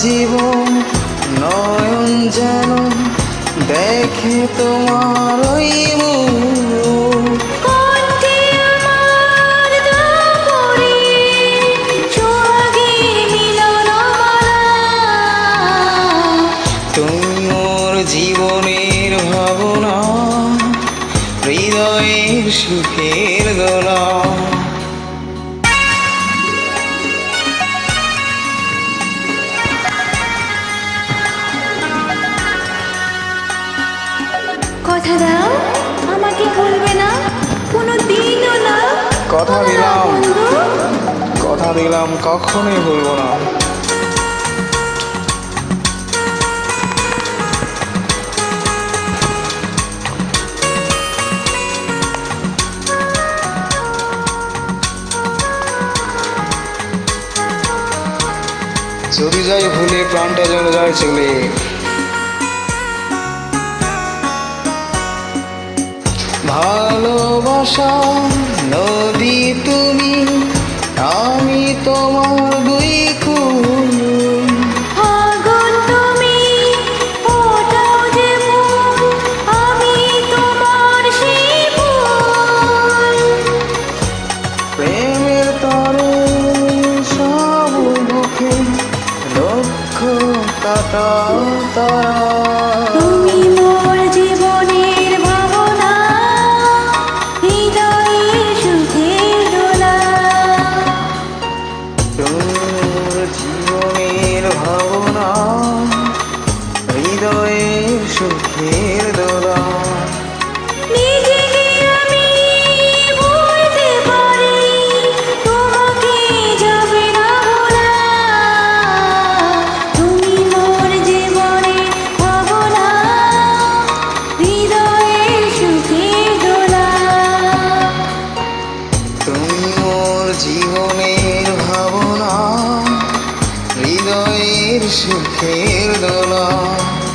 জীবন নয়ন যেন দেখে তোমার ওই তুমি মোর জীবনের ভাবনা হৃদয়ের সুখের দোলা দিলাম কখনোই ভুলবো না। যদি যাই ভুলে প্রাণটা যেন যায় চলে ভালোবাসা কাটা তারা তুমি মোর জীবনের ভাবনা হৃদয়ে সুখের দোলা তোর জীবনের ভাবনা হৃদয়ের সুখের yıldılar